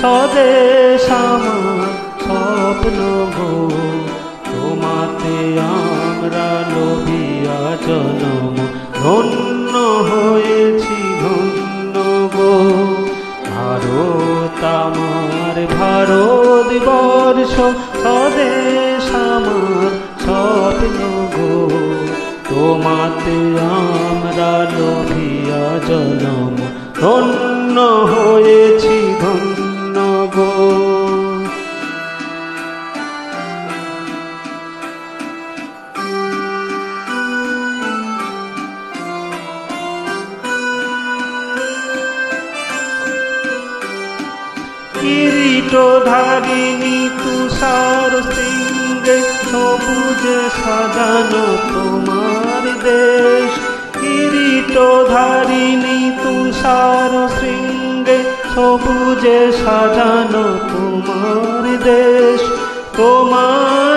স্বদেশ আমার স্বপ্ন গো। তোমাতে আমরা লোভিয়া জনম। ধন্য হয়েছি, ধন্য গো। ভারত আমার বর্ষ। স্বদেশ আমার স্বপ্ন গো। তোমাতে আমরা লোভিয়া জনম। ধন্য হয়েছি, ধন্য কিরিট ধারিণী তুষার সিংহে সবুজ সাজানো তোমার দেশ। কিরিট ধারিণী তুষার সিংহে সবুজ সাজানো তোমার দেশ। তোমার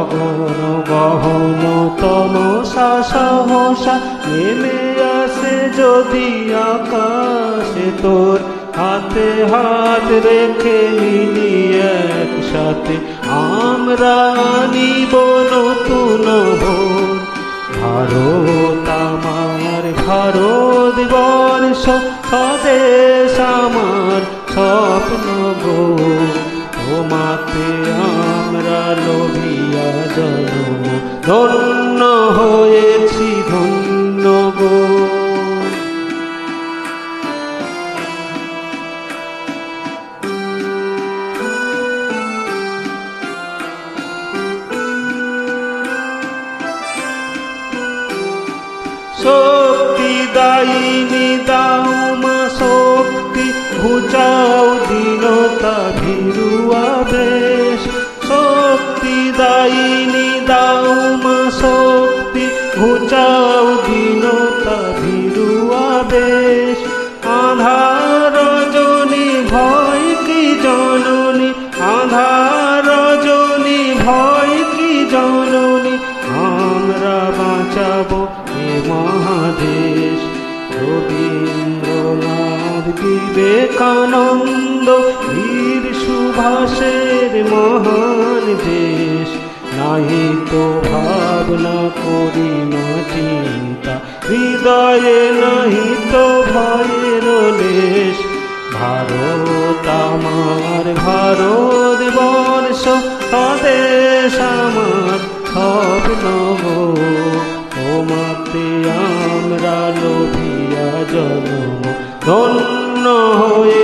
সগন গহন তমসা সহসা নেমে আসে যদি আকাশে তোর হাতে হাত রেখে মিলি একসাথে। আমরা নিব নতুন ভোর। ভারত আমার, ভারত বর্ষ, স্বদেশ আমার, স্বপ্ন গো। তোমাতে আমরা লোভিয়া জন্ম ধন্য হয়েছি ধন্য গো। শক্তি দায়িনী আধার রজনী, ভয় কি জননী? আমরা বাঁচাবো এ মহাদেশ। রবীন্দ্রনাথ বিবেকানন্দ, বীর সুভাষের মহান দেশ। নাই তো ভাবনা করি না চিন্তা, হৃদয়ে নাহি তো ভয়ের লেশ। ভারত আমার ভারত বর্ষ স্বদেশ আমার স্বপ্ন ও মাতে আমরা লোভিয়া জন্ম ধন্য হয়েছি